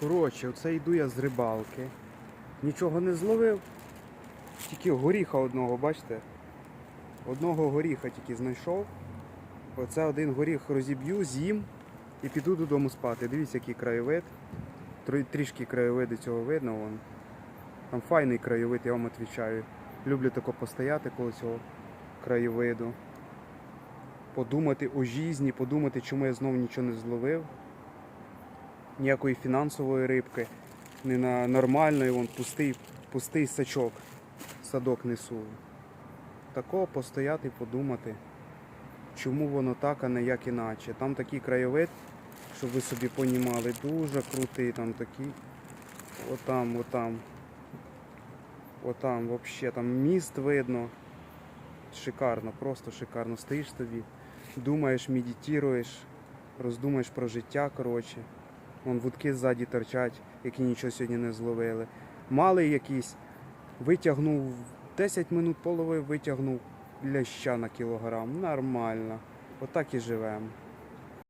Коротше, оце йду я з рибалки. Нічого не зловив. Тільки горіха одного, бачите? Одного горіха тільки знайшов. Оце один горіх розіб'ю, з'їм і піду додому спати. Дивіться, який краєвид. Трішки краєвиду цього видно. Вон. Там файний краєвид, я вам відповідаю. Люблю тако постояти коло цього краєвиду. Подумати о жізні, подумати, чому я знову нічого не зловив. Ніякої фінансової рибки. Не на нормальної, вон пустий, пустий сачок. Садок несу. Такого постояти, подумати, чому воно так, а не як іначе. Там такий краєвид, щоб ви собі понімали, дуже крутий там такий. Отам, отам. Отам, взагалі, там міст видно. Шикарно, просто шикарно. Стоїш тобі, думаєш, медитуєш, роздумаєш про життя, коротше. Вон вудки ззаді торчать, які нічого сьогодні не зловили. Малий якийсь, витягнув 10 минут полови, витягнув ляща на кілограм. Нормально. Отак і живемо.